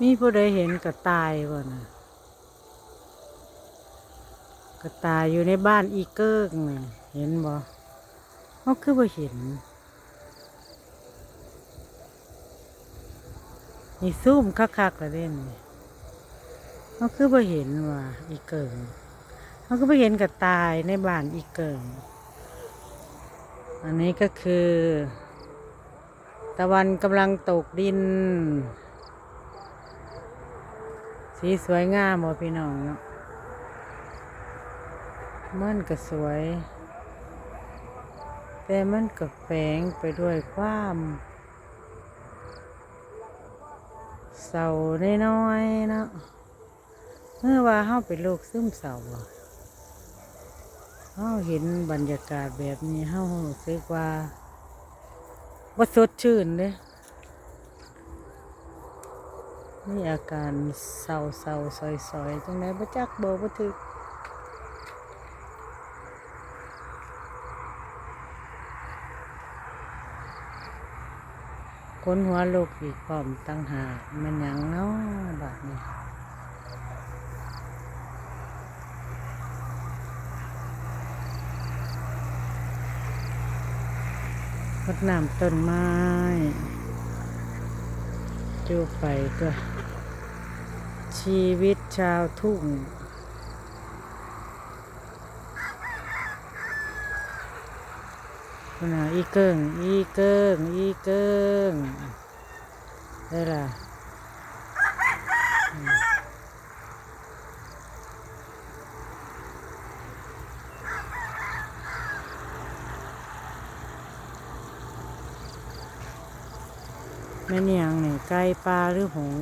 มีผู้ใดเห็นกระต่ายบ่นะกระต่ายอยู่ในบ้านอีเกิ้งน่เห็นบ่เขาคือบ่เห็นนี่ซูมคักๆละเด่นเขาคือบ่เห็นว่าอีเกิ้งเขาก็บ่เห็นกระต่ายในบ้านอีเกิ้งอันนี้ก็คือ ตะวันกำลังตกดิน สีสวยงามบ่พี่น้องเนาะมันก็สวย แต่มันก็แฝงไปด้วยความเศร้าน้อยๆเนาะเมื่อว่าเฮาเป็นโรคซึมเศร้าอะเฮาเห็นบรรยากาศแบบนี้เฮารู้สึกว่าบ่สดชื่นเด้ นี่อาการเศร้าเศร้าซอยซอยๆจังไดบ่จักเบอบ่ถึกคนหัวลูกอีกพร้อมตั้งหามันยังเนาะบาดนี้รดน้ำต้นไม้จูไฟก็ ชีวิตชาวทุ่ง คุณอาอีเกิงอีเกิงอีเกิงได้ละอืมแม่นยังนี่ไก่ปลาหรือหง